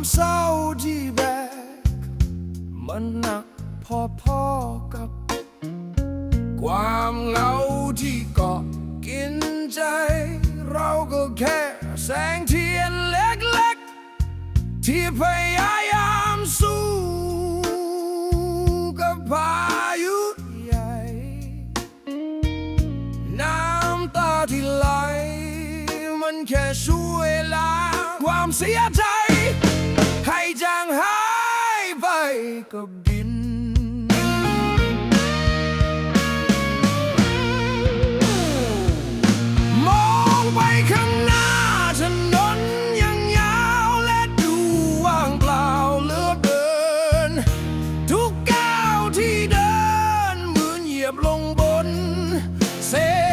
ความเศร้าที่แบก มันหนักพอๆกับ ความเหงาที่เกาะกินใจ เราก็แค่แสงเทียนเล็กๆ ที่พยายามสู้กับพายุใหญ่ น้ำตาที่ไหล มันแค่ช่วยล้างความเสียใจ กับดิน มองไปข้างหน้าถนนยังยาวและดูว่างเปล่าเหลือเกิน ทุกก้าวที่เดินเหมือนเหยียบลงบนเศษ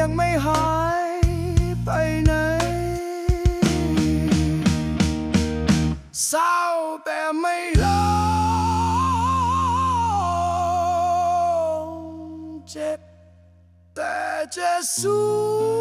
ยังไม่หายไปไหนเศร้าแต่ไม่ลงเจ็บแต่จะสู้